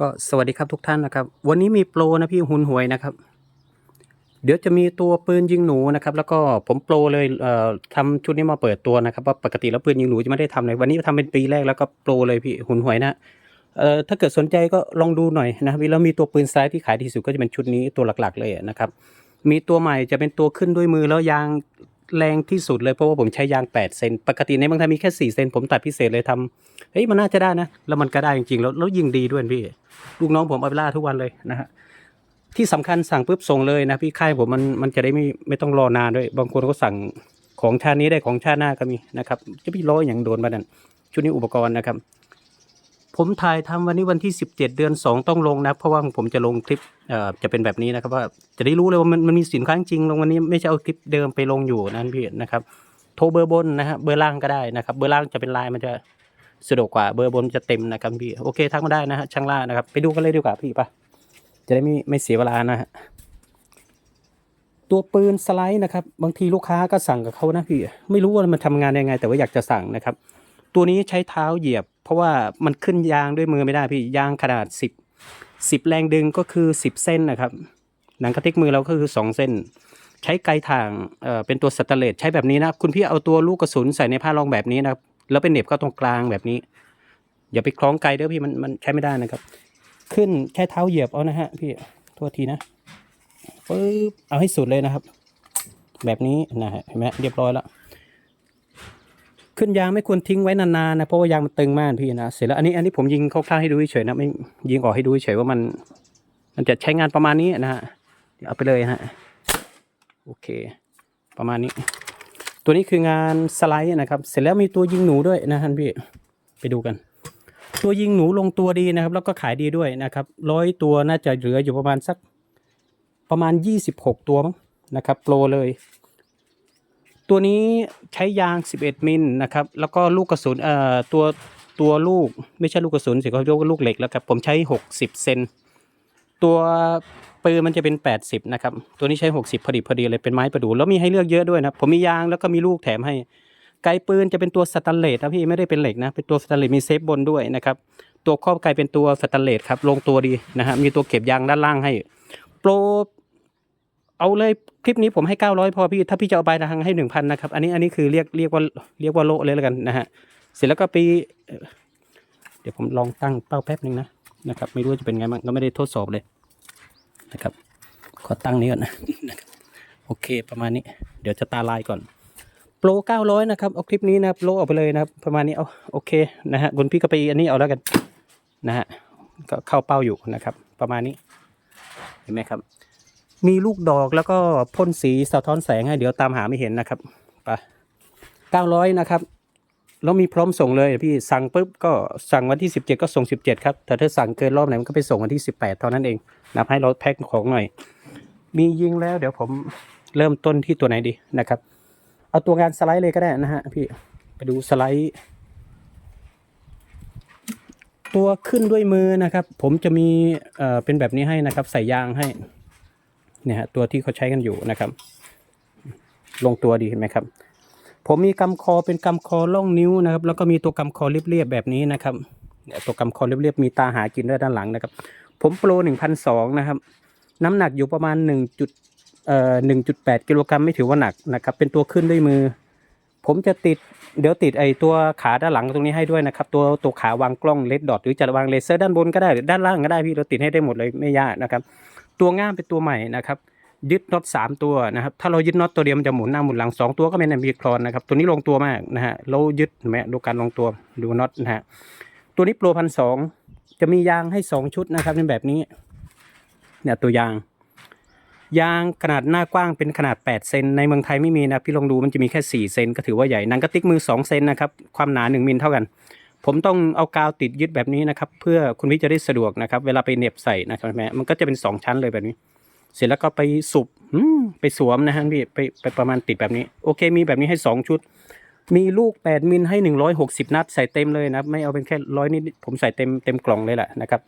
ก็สวัสดีครับทุกท่านนะครับ วันนี้มีโปรนะพี่หุนหวยนะครับ เดี๋ยวจะมีตัวปืนยิงหนูนะครับ แล้วก็ผมโปรเลยเอ่อทำชุดนี้มาเปิดตัวนะครับว่าปกติแล้วปืนยิงหนูจะไม่ได้ทำเลยวันนี้ทำเป็นปีแรกแล้วก็โปรเลยพี่หุนหวยนะเอ่อถ้าเกิดสนใจก็ลองดูหน่อยนะครับแล้วมีตัวปืนไซ้ายที่ขายดีที่สุดก็จะเป็นชุดนี้ตัวหลักๆเลยนะครับมีตัวใหม่จะเป็นตัวขึ้นด้วยมือแล้วยาง แรงที่สุดเลยเพราะว่าผมใช้ยาง 8 เซนปกติในบางทีมีแค่ 4 เซนผมตัดพิเศษเลยทำเฮ้ยมันน่าจะได้นะ แล้วมันก็ได้จริงๆ แล้วแล้วยิงดีด้วยพี่ลูกน้องผมเอาไปล่าทุกวันเลยนะฮะที่สำคัญสั่งปุ๊บส่งเลยนะพี่ค่ายผมมันมันจะได้ไม่ไม่ต้องรอนานด้วย บางคนก็สั่งของชาตินี้ได้ของชาติหน้าก็มีนะครับจะพี่ร้อยอย่างโดนมานั่นชุดนี้อุปกรณ์นะครับ ผมถ่ายทำวันนี้วันที่ 17 เดือน 2 ต้องลงนะเพราะว่าผมจะลงคลิปเอ่อจะเป็นแบบนี้นะครับว่าจะได้รู้เลยว่ามันมันมีสินค้าจริงลงวันนี้ไม่ใช่เอาคลิปเดิมไปลงอยู่นั่นพี่นะครับโทรเบอร์บนนะฮะเบอร์ล่างก็ได้นะครับ เบอร์ล่างจะเป็นไลน์มันจะสะดวกกว่าเบอร์บนจะเต็มนะครับพี่โอเคทักมาได้นะฮะช่างล่านะครับ ไปดูกันเลยดีกว่าพี่ปะจะได้ไม่ไม่เสียเวลานะฮะตัวปืนสไลด์นะครับ บางทีลูกค้าก็สั่งกับเขานะพี่ไม่รู้ว่ามันทำงานยังไง แต่ว่าอยากจะสั่งนะครับ ตัวนี้ใช้เท้าเหยียบเพราะว่ามันขึ้นยางด้วยมือไม่ได้พี่ยางขนาดสิบสิบแรงดึงก็คือสิบเส้นนะครับ หนังกระติกมือเราก็คือสองเส้น ใช้ไกลทางเอ่อเป็นตัวสแตนเลสใช้แบบนี้นะคุณพี่เอาตัวลูกกระสุนใส่ในผ้ารองแบบนี้นะครับแล้วเป็นเหน็บเข้าตรงกลางแบบนี้ อย่าไปคล้องไกลเด้อพี่มันมันใช้ไม่ได้นะครับ ขึ้นแค่เท้าเหยียบเอานะฮะพี่โทษทีนะปึ๊บเอาให้สุดเลยนะครับ แบบนี้นะฮะเห็นไหมเรียบร้อยแล้ว ขึ้นยางไม่ควรทิ้งไว้นานๆนะเพราะว่ายางมันตึงมากพี่นะเสร็จแล้วอันนี้อันนี้ผมยิงคร่าวๆให้ดูเฉยนะไม่ยิงออกให้ดูเฉยว่ามัน มันจะใช้งานประมาณนี้นะฮะเดี๋ยวเอาไปเลยฮะโอเค ประมาณนี้ ตัวนี้คืองานสไลด์นะครับ เสร็จแล้วมีตัวยิงหนูด้วยนะท่านพี่ไปดูกัน ตัวยิงหนูลงตัวดีนะครับ แล้วก็ขายดีด้วยนะครับร้อยตัวน่าจะเหลืออยู่ประมาณสักประมาณ 26 ตัวมั้งนะครับโปรเลย ตัวนี้ใช้ยาง 11 มิลนะครับ แล้วก็ลูกกระสุนเอ่อตัวตัวลูกไม่ใช่ลูกกระสุนสิเขาเรียกว่าลูกเหล็กแล้วครับ ผมใช้ 60 เซนตัวปืนมันจะเป็น 80 นะครับ ตัวนี้ใช้ 60 พอดีพอดีเลยเป็นไม้ประดู่แล้วมีให้เลือกเยอะด้วยนะผมมียางแล้วก็มีลูกแถมให้ไกปืนจะเป็นตัวสแตนเลสนะพี่ไม่ได้เป็นเหล็กนะเป็นตัวสแตนเลสมีเซฟบนด้วยนะครับตัวครอบไกเป็นตัวสแตนเลสครับลงตัวดีนะฮะมีตัวเก็บยางด้านล่างให้ โปร เอาเลยคลิปนี้ผมให้ 900 พอพี่ถ้าพี่จะเอาไปทางให้ 1,000นะครับอันนี้อันนี้คือเรียกเรียกว่าเรียกว่าโลเลยแล้วกันนะฮะเสร็จแล้วก็ไปเอ่อเดี๋ยวผมลองตั้งเป้าแป๊บหนึ่งนะนะครับ ไม่รู้จะเป็นไงบ้างก็ไม่ได้ทดสอบเลยนะครับ ขอตั้งนี้ก่อนนะโอเคประมาณนี้ เดี๋ยวจะตาลายก่อนโปร900 นะครับ เอาคลิปนี้นะครับโลออกไปเลยนะครับ ประมาณนี้เอาโอเคนะฮะคุณพี่ก็ไปอันนี้เอาแล้วกันนะฮะก็เข้าเป้าอยู่นะครับ ประมาณนี้เห็นไหมครับ มีลูกดอกแล้วก็พ่นสีสะท้อนแสงให้เดี๋ยวตามหาไม่เห็นนะครับไป900นะครับแล้วมีพร้อมส่งเลยพี่สั่งปุ๊บก็สั่งวันที่ 17 ก็ส่ง 17 ครับ แต่ถ้าสั่งเกินรอบไหนมันก็ไปส่งวันที่ 18 เท่านั้นเองนับให้เราแพ็คของหน่อย มียิงแล้วเดี๋ยวผมเริ่มต้นที่ตัวไหนดีนะครับ เอาตัวงานสไลด์เลยก็ได้นะฮะพี่ไปดูสไลด์ ตัวขึ้นด้วยมือนะครับ ผมจะมีเอ่อเป็นแบบนี้ให้นะครับ ใส่ยางให้ เนี่ยฮะตัวที่เขาใช้กันอยู่นะครับ ลงตัวดีเห็นไหมครับ ผมมีกำคอเป็นกำคอล่องนิ้วนะครับ แล้วก็มีตัวกำคอเรียบๆแบบนี้นะครับตัวกำคอเรียบๆมีตาหากินด้วยด้านหลังนะครับ ผมโปรหนึ่งพันสองนะครับ น้ำหนักอยู่ประมาณหนึ่งจุดเอ่อหนึ่งจุดแปดกิโลกรัมไม่ถือว่าหนักนะครับ เป็นตัวขึ้นด้วยมือ ผมจะติดเดี๋ยวติดไอตัวขาด้านหลังตรงนี้ให้ด้วยนะครับ ตัวตัวขาวางกล้องเลดดอทหรือจะวางเลเซอร์ด้านบนก็ได้หรือด้านล่างก็ได้พี่เราติดให้ได้หมดเลยไม่ยากนะครับ ตัวง่ามเป็นตัวใหม่นะครับ ยึดน็อตสามตัวนะครับ ถ้าเรายึดน็อตตัวเดียวมันจะหมุนหน้าหมุนหลังสองตัวก็เป็นมีคลอนนะครับ ตัวนี้ลงตัวมากนะฮะเรายึดเห็นไหมดูการลงตัวดูน็อตนะฮะตัวนี้โปรพันสองจะมียางให้สองชุดนะครับเป็นแบบนี้ เนี่ยตัวยาง ยางขนาดหน้ากว้างเป็นขนาด8เซนในเมืองไทยไม่มีนะพี่ลองดูมันจะมีแค่4เซนก็ถือว่าใหญ่นังกระติกมือ2เซนนะครับความหนา1มิลเท่ากัน ผมต้องเอากาวติดยึดแบบนี้นะครับ เพื่อคุณพี่จะได้สะดวกนะครับ เวลาไปเหน็บใส่นะครับแม่มันก็จะเป็น 2 ชั้นเลยแบบนี้ เสร็จแล้วก็ไปสุบไปสวมนะฮะพี่ไปไปประมาณติดแบบนี้ โอเค มีแบบนี้ให้ 2 ชุด มีลูก 8 มิลให้ 160 นัด ใส่เต็มเลยนะไม่เอาเป็นแค่ร้อยนิดผมใส่เต็มเต็มกล่องเลยแหละนะครับ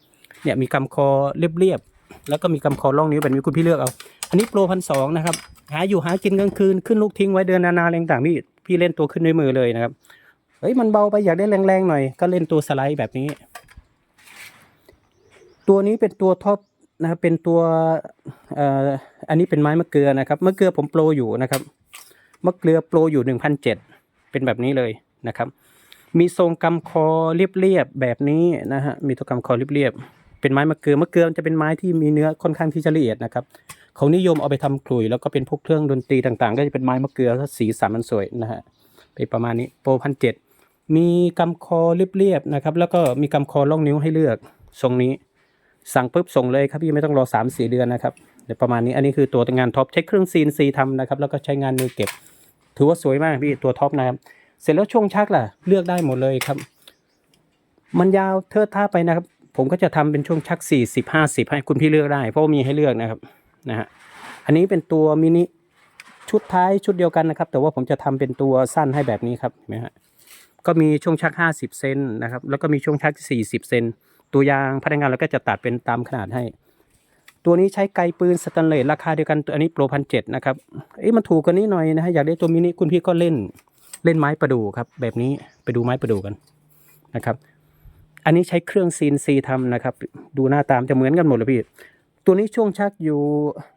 เนี่ยมีกำคอเรียบๆแล้วก็มีกำคอล่องนิ้วแบบนี้คุณพี่เลือกเอา อันนี้โปรพันสองนะครับหาอยู่หากินกลางคืนขึ้นลูกทิ้งไว้เดือนนานาอะไรต่างๆพี่พี่เล่นตัวขึ้นด้วยมือเลยนะครับ เฮ้ยมันเบาไปอยากได้แรงๆหน่อย ก็เล่นตัวสไลด์แบบนี้ ตัวนี้เป็นตัวท็อปนะครับเป็นตัวอันนี้เป็นไม้มะเกลือนะครับมะเกลือผมโปรอยู่นะครับมะเกลือโปรอยู่หนึ่งพันเจ็ดเป็นแบบนี้เลยนะครับ มีทรงกำคอเรียบๆแบบนี้นะฮะมีตัวกำคอเรียบๆเป็นไม้มะเกลือมะเกลือมันจะเป็นไม้ที่มีเนื้อค่อนข้างที่จะละเอียดนะครับเขานิยมเอาไปทำขลุ่ยแล้วก็เป็นพวกเครื่องดนตรีต่างๆ ก็จะเป็นไม้มะเกลือสีสันมันสวยนะฮะเป็นประมาณนี้โปรพันเจ็ด มีกำคอเรียบๆนะครับ แล้วก็มีกำคอล่องนิ้วให้เลือกทรงนี้ สั่งปุ๊บส่งเลยครับพี่ไม่ต้องรอ3ามสี่เดือนนะครับเดี๋ยวประมาณนี้อันนี้คือตัวงานท็อปใช้เครื่องซีนซีทำนะครับแล้วก็ใช้งานมือเก็บ ถือว่าสวยมากพี่ตัวท็อปนะครับเสร็จแล้วช่วงชักล่ะเลือกได้หมดเลยครับ มันยาวเทิดท่าไปนะครับ ผมก็จะทำเป็นช่วงชัก 40 50 ให้คุณพี่เลือกได้ เพราะมีให้เลือกนะครับนะฮะอันนี้เป็นตัวมินิชุดท้ายชุดเดียวกันนะครับ แต่ว่าผมจะทำเป็นตัวสั้นให้แบบนี้ครับเห็นไหมฮะ ก็มีช่วงชัก 50 เซนนะครับ แล้วก็มีช่วงชัก 40 เซน ตัวยางพนักงานเราก็จะตัดเป็นตามขนาดให้ ตัวนี้ใช้ไกลปืนสแตนเลสราคาเดียวกันตัวอันนี้โปรพันเจ็ดนะครับ เอ้ยมันถูกกว่านี้หน่อยนะฮะ อยากได้ตัวมินิคุณพี่ก็เล่นเล่นไม้ประดู่ครับ แบบนี้ไปดูไม้ประดู่กันนะครับ อันนี้ใช้เครื่องซีนซีทำนะครับ ดูหน้าตามจะเหมือนกันหมดเลยพี่ ตัวนี้ช่วงชักอยู่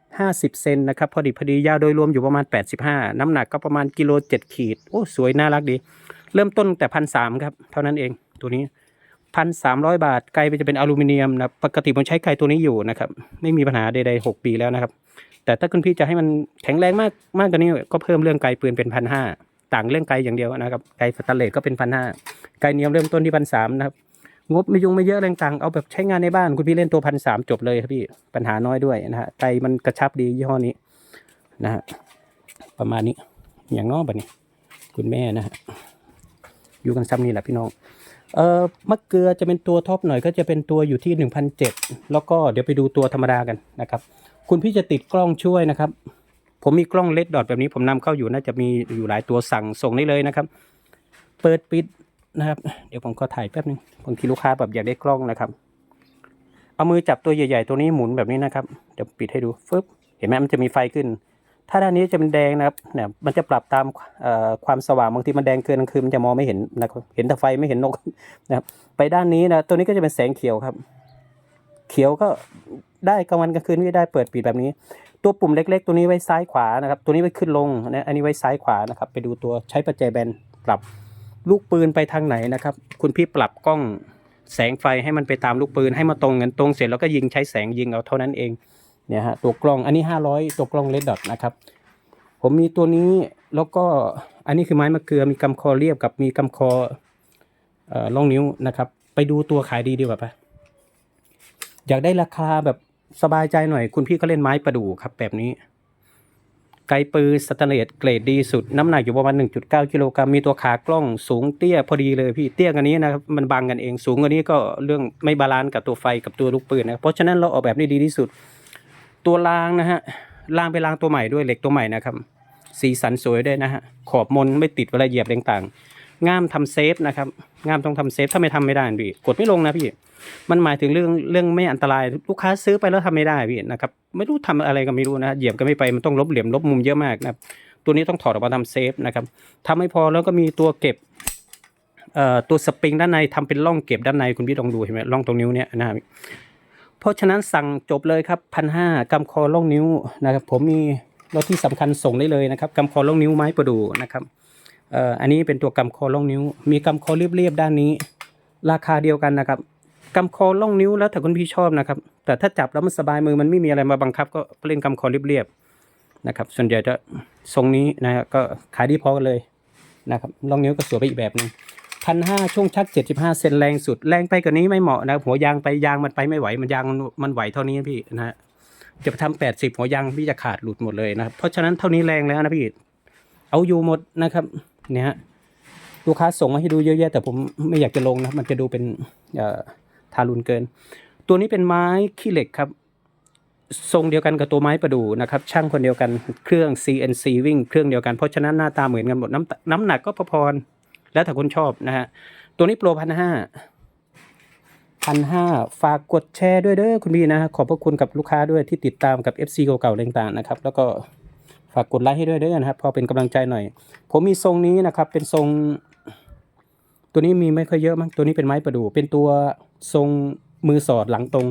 50 เซนนะครับ พอดีพอดียาวโดยรวมอยู่ประมาณ 85 น้ำหนักก็ประมาณกิโล7ขีด โอ้ สวย น่ารักดี เริ่มต้นแต่พันสามครับ เท่านั้นเองตัวนี้พันสามร้อยบาท ไกลไปจะเป็นอลูมิเนียมนะปกติผมใช้ไกลตัวนี้อยู่นะครับ ไม่มีปัญหาใดๆหกปีแล้วนะครับ แต่ถ้าคุณพี่จะให้มันแข็งแรงมากมากกว่านี้ก็เพิ่มเรื่องไกลปืนเป็นพันห้าต่างเรื่องไกลอย่างเดียวนะครับ ไกลสแตนเลสก็เป็นพันห้าไกลเนียมเริ่มต้นที่พันสามนะครับงบไม่ยุ่งไม่เยอะแรงต่างเอาแบบใช้งานในบ้านคุณพี่เล่นตัวพันสามจบเลยครับพี่ปัญหาน้อยด้วยนะฮะไกลมันกระชับดียี่ห้อนี้นะฮะประมาณนี้อย่างน้อยแบบนี้ คุณแม่นะฮะ อยู่กันซ้ำนี่แหละพี่น้องเอ่อมะเกลือจะเป็นตัวท็อปหน่อยก็จะเป็นตัวอยู่ที่หนึ่งพันเจ็ดแล้วก็เดี๋ยวไปดูตัวธรรมดากันนะครับ คุณพี่จะติดกล้องช่วยนะครับ ผมมีกล้องเลดดอทแบบนี้ผมนำเข้าอยู่น่าจะมีอยู่หลายตัวสั่งส่งได้เลยนะครับ เปิดปิดนะครับ เดี๋ยวผมก็ถ่ายแป๊บนึงบางทีลูกค้าแบบอยากได้กล้องนะครับ เอามือจับตัวใหญ่ๆตัวนี้หมุนแบบนี้นะครับเดี๋ยวปิดให้ดูฟึบเห็นไหมมันจะมีไฟขึ้น ถ้าด้านนี้จะเป็นแดงนะครับเนี่ยมันจะปรับตามความสว่างบางทีมันแดงเกินกลางคืนมันจะมองไม่เห็นนะครับเห็นแต่ไฟไม่เห็นนกนะครับไปด้านนี้นะตัวนี้ก็จะเป็นแสงเขียวครับ เขียวก็ได้กลางวันกลางคืนก็ได้เปิดปิดแบบนี้ ตัวปุ่มเล็ก ๆ ตัวนี้ไว้ซ้ายขวานะครับ ตัวนี้ไว้ขึ้นลงนะอันนี้ไว้ซ้ายขวานะครับ ไปดูตัวใช้ปัจจัยแบนปรับลูกปืนไปทางไหนนะครับ คุณพี่ปรับกล้องแสงไฟให้มันไปตามลูกปืนให้มาตรงกันตรงเสร็จแล้วก็ยิงใช้แสงยิงเอาเท่านั้นเอง เนี่ยฮะตัวกล้องอันนี้ 500 ตัวกล้องเลดดอทนะครับ ผมมีตัวนี้แล้วก็อันนี้คือไม้มะเกลือมีกำคอเรียบกับมีกำคอเอ่อล่องนิ้วนะครับ ไปดูตัวขายดีดีกว่าปะอยากได้ราคาแบบสบายใจหน่อย คุณพี่ก็เล่นไม้ประดู่ครับแบบนี้ ไกปืนสแตนเลสเกรดดีสุด น้ำหนักอยู่ประมาณ 1.9กิโลกรัมมีตัวขากล้องสูงเตี้ยพอดีเลยพี่เตี้ยกันนี้นะครับมันบังกันเองสูงกว่านี้ก็เรื่องไม่บาลานซ์กับตัวไฟกับตัวลูกปืนนะเพราะฉะนั้นเราออกแบบได้ดีที่สุด ตัวรางนะฮะรางเป็นรางตัวใหม่ด้วยเหล็กตัวใหม่นะครับ สีสันสวยด้วยนะฮะขอบมนไม่ติดเวลาเหยียบต่างๆง่ามทำเซฟนะครับง่ามต้องทำเซฟถ้าไม่ทำไม่ได้พี่กดไม่ลงนะพี่ มันหมายถึงเรื่องเรื่องไม่อันตรายลูกค้าซื้อไปแล้วทำไม่ได้พี่นะครับไม่รู้ทำอะไรก็ไม่รู้นะเหยียบก็ไม่ไปมันต้องลบเหลี่ยมลบมุมเยอะมากนะครับตัวนี้ต้องถอดออกมาทำเซฟนะครับทำไม่พอแล้วก็มีตัวเก็บเอ่อตัวสปริงด้านในทำเป็นร่องเก็บด้านในคุณพี่ลองดูเห็นไหมร่องตรงนิ้วเนี่ยนะครับ เพราะฉะนั้นสั่งจบเลยครับพันห้ากำคอล่องนิ้วนะครับ ผมมีรถที่สำคัญส่งได้เลยนะครับกำคอล่องนิ้วไม้ประดู่นะครับเอ่ออันนี้เป็นตัวกำคอล่องนิ้ว มีกำคอเรียบๆด้านนี้ ราคาเดียวกันนะครับกำคอล่องนิ้วแล้วแต่คุณพี่ชอบนะครับ แต่ถ้าจับแล้วมันสบายมือมันไม่มีอะไรมาบังคับ ก็เล่นกำคอเรียบๆนะครับ ส่วนใหญ่จะทรงนี้นะก็ขายดีพอกันเลยนะครับล่องนิ้วก็สวยไปอีกแบบนึง พันห้าช่วงชักเจ็ดสิบห้าเซนแรงสุดแรงไปกว่านี้ไม่เหมาะนะหัวยางไปยางมันไปไม่ไหวมันยางมันไหวเท่านี้พี่นะฮะจะไปทำแปดสิบหัวยางพี่จะขาดหลุดหมดเลยนะครับเพราะฉะนั้นเท่านี้แรงแล้วนะพี่เอาอยู่หมดนะครับเนี่ยฮะลูกค้าส่งมาให้ดูเยอะแยะแต่ผมไม่อยากจะลงนะมันจะดูเป็นทารุณเกิน ตัวนี้เป็นไม้ขี้เหล็กครับ ทรงเดียวกันกับตัวไม้ประดู่นะครับ ช่างคนเดียวกันเครื่อง CNC วิ่งเครื่องเดียวกันเพราะฉะนั้นหน้าตาเหมือนกันหมดน้ำน้ำหนักก็พอๆ แล้วแต่คนชอบนะฮะ ตัวนี้โปรพันห้าพันห้าฝากกดแชร์ด้วยเด้อคุณพี่นะฮะขอบพระคุณกับลูกค้าด้วยที่ติดตามกับ FC เก่าๆต่างๆนะครับ แล้วก็ฝากกดไลค์ให้ด้วยเด้อนะครับ พอเป็นกำลังใจหน่อย ผมมีทรงนี้นะครับ เป็นทรง ตัวนี้มีไม่ค่อยเยอะมั้งตัวนี้เป็นไม้ประดู่เป็นตัวทรงมือสอดหลังตรง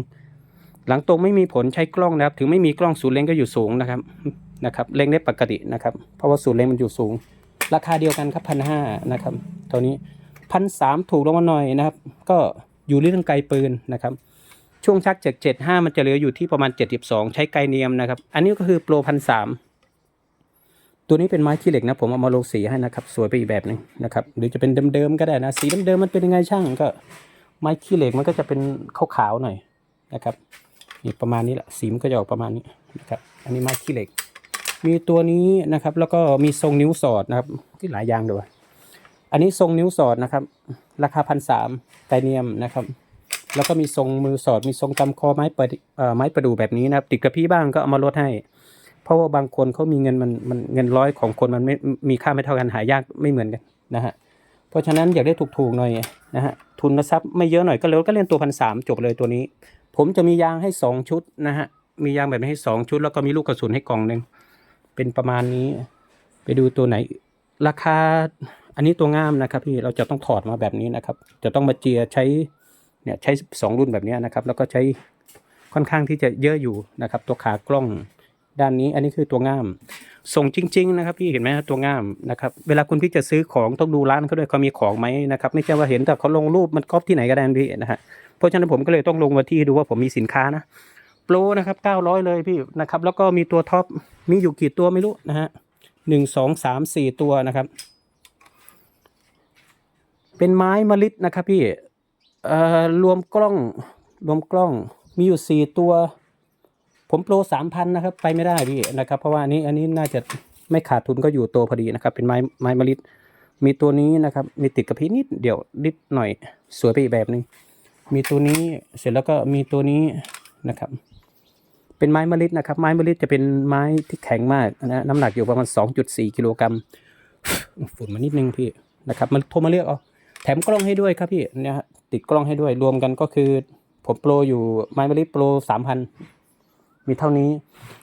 หลังตรงไม่มีผลใช้กล้องนะครับ ถึงไม่มีกล้องศูนย์เลนก็อยู่สูงนะครับนะครับเล็งได้ปกตินะครับ เพราะว่าศูนย์เลนมันอยู่สูง ราคาเดียวกันครับพันห้านะครับตัวนี้พันสามถูกลงมาหน่อยนะครับ ก็อยู่เรื่องไกลปืนนะครับ ช่วงชักจากเจ็ดห้ามันจะเหลืออยู่ที่ประมาณเจ็ดสิบสองใช้ไกลเนียมนะครับ อันนี้ก็คือโปรพันสามตัวนี้เป็นไม้ขี้เหล็กนะผมเอามาลงสีให้นะครับสวยไปอีกแบบหนึ่งนะครับหรือจะเป็นเดิมๆก็ได้นะสีเดิมๆมันเป็นยังไงช่างก็ไม้ขี้เหล็กมันก็จะเป็นขาวๆหน่อยนะครับนี่ประมาณนี้แหละสีมันก็จะออกประมาณนี้นะครับอันนี้ไม้ขี้เหล็ก มีตัวนี้นะครับ แล้วก็มีทรงนิ้วสอดนะครับที่หลายอย่างด้วยอันนี้ทรงนิ้วสอดนะครับ ราคาพันสามไทเนียมนะครับ แล้วก็มีทรงมือสอด มีทรงกำคอไม้ประดิเอ่อไม้ประดู่แบบนี้นะครับติดกระพี่บ้างก็เอามาลดให้ เพราะว่าบางคนเขามีเงินมันมันเงินร้อยของคนมันไม่มีค่าไม่เท่ากันหายากไม่เหมือนกันนะฮะเพราะฉะนั้นอยากได้ถูกๆหน่อยนะฮะทุนทรัพย์ไม่เยอะหน่อยก็เลยก็เล่นตัวพันสามจบเลยตัวนี้ ผมจะมียางให้สองชุดนะฮะมียางแบบนี้ให้สองชุด แล้วก็มีลูกกระสุนให้กล่องหนึ่ง เป็นประมาณนี้ ไปดูตัวไหน ราคา อันนี้ตัวงามนะครับ พี่เราจะต้องถอดมาแบบนี้นะครับ จะต้องมาเจียใช้เนี่ยใช้สองรุ่นแบบนี้นะครับ แล้วก็ใช้ค่อนข้างที่จะเยอะอยู่นะครับ ตัวขากล้องด้านนี้อันนี้คือตัวง่าม ส่งจริง ๆ นะครับพี่เห็นไหมตัวง่ามนะครับเวลาคุณพี่จะซื้อของต้องดูร้านเขาด้วยเขามีของไหมนะครับไม่ใช่ว่าเห็นแต่เขาลงรูปมันก๊อปที่ไหนก็ได้นะพี่นะฮะเพราะฉะนั้นผมก็เลยต้องลงมาที่ดูว่าผมมีสินค้านะ โปรนะครับเก้าร้อยเลยพี่นะครับ แล้วก็มีตัวท็อปมีอยู่กี่ตัวไม่รู้นะฮะหนึ่งสองสามสี่ตัวนะครับ เป็นไม้มะลิดนะครับพี่เอ่อรวมกล้องรวมกล้องมีอยู่สี่ตัว ผมโปรสามพันนะครับ ไปไม่ได้พี่นะครับ เพราะว่าอันนี้อันนี้น่าจะไม่ขาดทุนก็อยู่ตัวพอดีนะครับ เป็นไม้ไม้มะลิดมีตัวนี้นะครับ มีติดกระพี้นิดเดี๋ยวนิดหน่อยสวยไปอีกแบบหนึ่งมีตัวนี้เสร็จแล้วก็มีตัวนี้นะครับ เป็นไม้มะลิดนะครับ ไม้มะลิดจะเป็นไม้ที่แข็งมากนะน้ำหนักอยู่ประมาณ 2.4 กิโลกรัมฝุ่นมานิดนึงพี่นะครับมันโทรมาเลือกเอาแถมกล้องให้ด้วยครับพี่เนี่ยติดกล้องให้ด้วยรวมกันก็คือ ผมโปรอยู่ไม้มะลิดโปรสามพันมีเท่านี้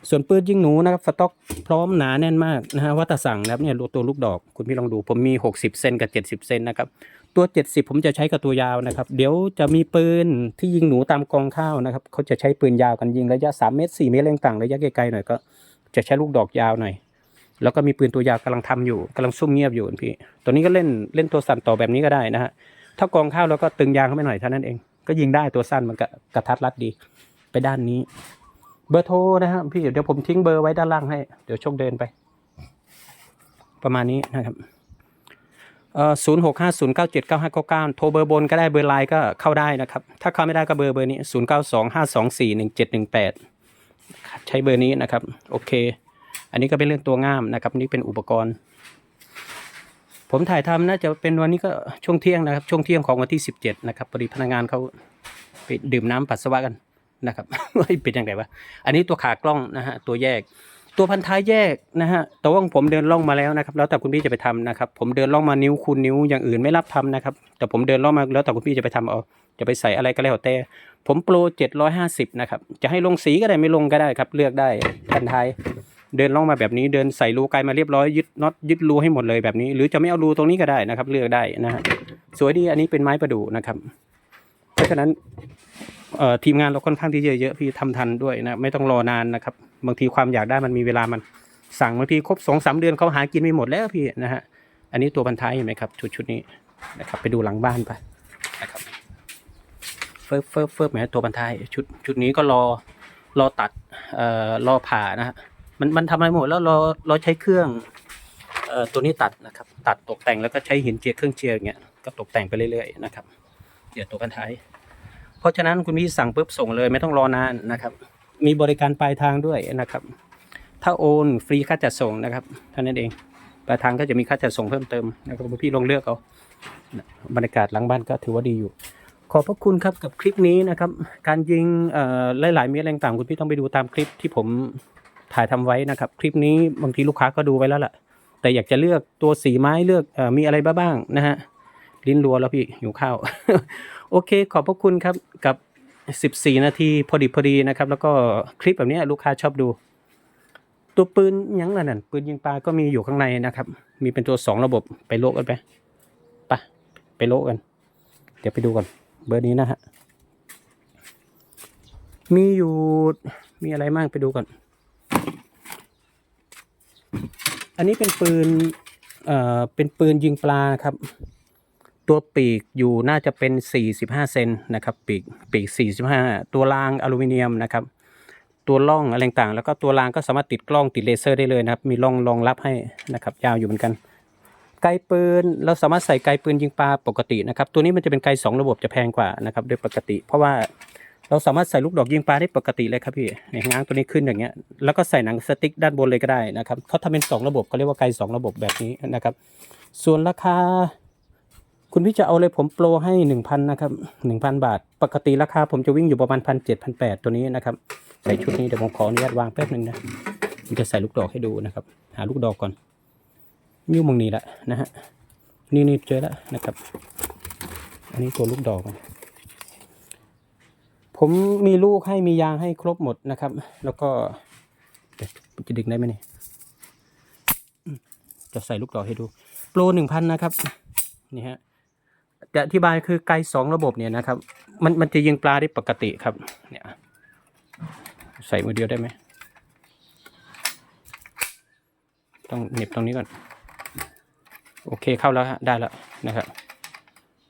ส่วนปืนยิงหนูนะครับสต็อกพร้อมหนาแน่นมากนะฮะวัตสั่งนะครับเนี่ยตัวลูกดอกคุณพี่ลองดูผมมี 60 เซนกับ 70 เซนนะครับ ตัว 70 ผมจะใช้กับตัวยาวนะครับ เดี๋ยวจะมีปืนที่ยิงหนูตามกองข้าวนะครับเขาจะใช้ปืนยาวกันยิงระยะ 3 เมตร 4 เมตรเร่งต่างระยะไกลๆหน่อยก็จะใช้ลูกดอกยาวหน่อย แล้วก็มีปืนตัวยาวกำลังทำอยู่กำลังซุ่มเงียบอยู่พี่ ตัวนี้ก็เล่นเล่นตัวสั่นต่อแบบนี้ก็ได้นะฮะถ้ากองข้าวแล้วก็ตึงยางเข้าไปหน่อยเท่านั้นเอง ก็ยิงได้ตัวสั้นมันก็กระทัดรัดดี ไปด้านนี้ เบอร์โทรนะครับพี่เดี๋ยวผมทิ้งเบอร์ไว้ด้านล่างให้ เดี๋ยวโชคเดินไป ประมาณนี้นะครับ ศูนย์หกห้าศูนย์เก้าเจ็ดเก้าห้าเก้าเก้าโทรเบอร์บนก็ได้เบอร์ไลน์ก็เข้าได้นะครับ ถ้าเข้าไม่ได้ก็เบอร์เบอร์นี้ศูนย์เก้าสองห้าสองสี่หนึ่งเจ็ดหนึ่งแปดใช้เบอร์นี้นะครับ โอเค อันนี้ก็เป็นเรื่องตัวง่ามนะครับ นี่เป็นอุปกรณ์ ผมถ่ายทำน่าจะเป็นวันนี้ก็ช่วงเที่ยงนะครับ ช่วงเที่ยงของวันที่สิบเจ็ดนะครับพอดีพนักงานเขาไปดื่มน้ำปัสสาวะกันนะครับว่เป็นยังไงวะอันนี้ตัวขากล้องนะฮะตัวแยก ตัวพันท้ายแยกนะฮะแต่ว่าผมเดินล่องมาแล้วนะครับ แล้วแต่คุณพี่จะไปทำนะครับ ผมเดินล่องมานิ้วคูณนิ้วอย่างอื่นไม่รับทำนะครับ แต่ผมเดินล่องมาแล้วแต่คุณพี่จะไปทำเอาจะไปใส่อะไรก็แล้วแต่ ผมโปรเจ็ดร้อยห้าสิบนะครับ จะให้ลงสีก็ได้ไม่ลงก็ได้ครับ เลือกได้พันท้าย เดินล่องมาแบบนี้ เดินใส่รูไกลมาเรียบร้อยยึดน็อตยึดรูให้หมดเลยแบบนี้ หรือจะไม่เอารูตรงนี้ก็ได้นะครับ เลือกได้นะฮะสวยดีอันนี้เป็นไม้ประดู่นะครับ เพราะฉะนั้นเอ่อทีมงานเราค่อนข้างที่จะเยอะพี่ทำทันด้วยนะไม่ต้องรอนานนะครับ บางทีความอยากได้มันมีเวลามันสั่งบางทีครบสองสามเดือนเขาหากินไม่หมดแล้วพี่นะฮะอันนี้ตัวพันท้ายเห็นไหมครับชุดชุดนี้นะครับไปดูหลังบ้านไปนะครับเฟิร์ฟเฟิร์ฟเฟิร์ฟแหมตัวพันท้ายชุดชุดนี้ก็รอรอตัดเอ่อรอผ่านะฮะมันมันทำอะไรหมดแล้วรอรอใช้เครื่องเอ่อตัวนี้ตัดนะครับ ตัดตกแต่งแล้วก็ใช้หินเจียเครื่องเจียอย่างเงี้ยก็ตกแต่งไปเรื่อยๆนะครับเดี๋ยวตัวพันท้าย เพราะฉะนั้นคุณพี่สั่งปุ๊บส่งเลยไม่ต้องรอนานนะครับ มีบริการปลายทางด้วยนะครับ ถ้าโอนฟรีค่าจัดส่งนะครับเท่านั้นเองปลายทางก็จะมีค่าจัดส่งเพิ่มเติมนะครับคุณพี่ลองเลือกเอาบรรยากาศหลังบ้านก็ถือว่าดีอยู่ ขอบพระคุณครับกับคลิปนี้นะครับ การยิงเอ่อหลายๆเม็ดแรงต่างคุณพี่ต้องไปดูตามคลิปที่ผมถ่ายทำไว้นะครับ คลิปนี้บางทีลูกค้าก็ดูไว้แล้วล่ะ แต่อยากจะเลือกตัวสีไม้เลือกเอ่อมีอะไรบ้างนะฮะลิ้นรัวแล้วพี่หิวข้าว โอเค ขอบพระคุณครับกับ 14 นาทีพอดีพอดีนะครับ แล้วก็คลิปแบบนี้ลูกค้าชอบดู ตัวปืนยังละนั่นปืนยิงปลาก็มีอยู่ข้างในนะครับ มีเป็นตัว 2 ระบบไปโลกกันไปไปไปโลกกัน เดี๋ยวไปดูก่อนเบอร์นี้นะฮะมีอยู่มีอะไรบ้างไปดูก่อน อันนี้เป็นปืนเอ่อเป็นปืนยิงปลาครับ ตัวปีกอยู่น่าจะเป็น 45 เซนนะครับ ปีกปีก 45 ตัวรางอลูมิเนียมนะครับ ตัวล่องอะไรต่างแล้วก็ตัวรางก็สามารถติดกล้องติดเลเซอร์ได้เลยนะครับ มีร่องรองรับให้นะครับ ยาวอยู่เหมือนกัน ไกลปืนเราสามารถใส่ไกลปืนยิงปลาปกตินะครับ ตัวนี้มันจะเป็นไกลสองระบบจะแพงกว่านะครับ โดยปกติ เพราะว่าเราสามารถใส่ลูกดอกยิงปลาได้ปกติเลยครับพี่เนี่ยง้างตัวนี้ขึ้นอย่างเงี้ย แล้วก็ใส่หนังสติ๊กด้านบนเลยก็ได้นะครับเขาทำเป็นสองระบบเขาเรียกว่าไกลสองระบบแบบนี้นะครับ ส่วนราคา คุณพี่จะเอาเลยผมโปรให้หนึ่งพันนะครับหนึ่งพันบาท ปกติราคาผมจะวิ่งอยู่ประมาณพันเจ็ดพันแปดตัวนี้นะครับ ใส่ชุดนี้เดี๋ยวผมขออนุญาตวางแป๊บหนึ่งนะผมจะใส่ลูกดอกให้ดูนะครับ หาลูกดอกก่อนนิ้วมึงนี้ละนะฮะนี่นี่เจอแล้วนะครับ อันนี้ตัวลูกดอกผมมีลูกให้มียางให้ครบหมดนะครับ แล้วก็จะดึงได้ไหมเนี่ยจะใส่ลูกดอกให้ดู โปรหนึ่งพันนะครับ นี่ฮะ จะอธิบายคือไกลสองระบบเนี่ยนะครับ มันมันจะยิงปลาได้ปกติครับ เนี่ย ใส่มือเดียวได้ไหมต้องเหน็บตรงนี้ก่อน โอเคเข้าแล้วฮะได้แล้วนะครับ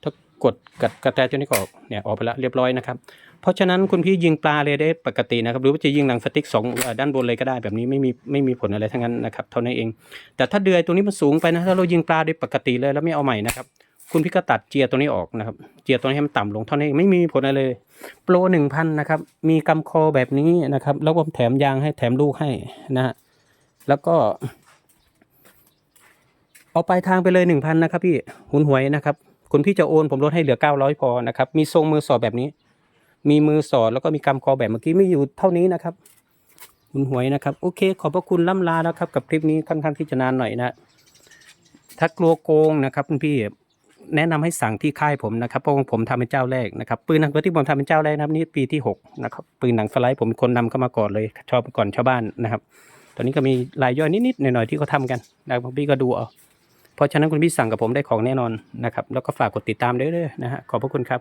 ถ้ากดกัดกระแตตัวนี้ก็ออกเนี่ยออกไปแล้วเรียบร้อยนะครับ เพราะฉะนั้นคุณพี่ยิงปลาเลยได้ปกตินะครับ หรือว่าจะยิงหนังสติ๊กสองด้านบนเลยก็ได้แบบนี้ไม่มีไม่มีผลอะไรทั้งนั้นนะครับเท่านั้นเอง แต่ถ้าเดือยตัวนี้มันสูงไปนะถ้าเรายิงปลาโดยปกติเลยแล้วไม่เอาใหม่นะครับ คุณพี่ก็ตัดเจียตัวนี้ออกนะครับ เจียตัวนี้ให้มันต่ำลงเท่านั้ไม่มีผลอะไรเลย โปรหนึ่งพันนะครับ มีกำคอแบบนี้นะครับ แล้วก็แถมยางให้แถมลูกให้นะฮะแล้วก็ เอาปลายทางไปเลยหนึ่งพันนะครับ พี่หุนหวยนะครับ คุณพี่จะโอนผมลดให้เหลือเก้าร้อยพอนะครับ มีทรงมือสอดแบบนี้ มีมือสอดแล้วก็มีกำคอแบบเมื่อกี้ไม่อยู่เท่านี้นะครับหุนหวยนะครับ โอเค ขอบพระคุณล่ำลาแล้วครับ กับคลิปนี้ค่อนข้างที่จะนานหน่อยนะถ้ากลัวโกงนะครับคุณพี่ แนะนำให้สั่งที่ค่ายผมนะครับเพราะว่าผมทำเป็นเจ้าแรกนะครับปืนหนังตัวที่ผมทำเป็นเจ้าแรกนะครับนี่ปีที่หกนะครับปืนหนังสไลด์ผมเป็นคนนำเข้ามาก่อนเลย ชอบก่อนชาวบ้านนะครับ ตอนนี้ก็มีรายย่อยนิดๆหน่อยๆที่เขาทำกันนะครับพี่ก็ดูเอาเพราะฉะนั้นคุณพี่สั่งกับผมได้ของแน่นอนนะครับแล้วก็ฝากกดติดตามด้วยๆนะฮะขอบพระคุณครับ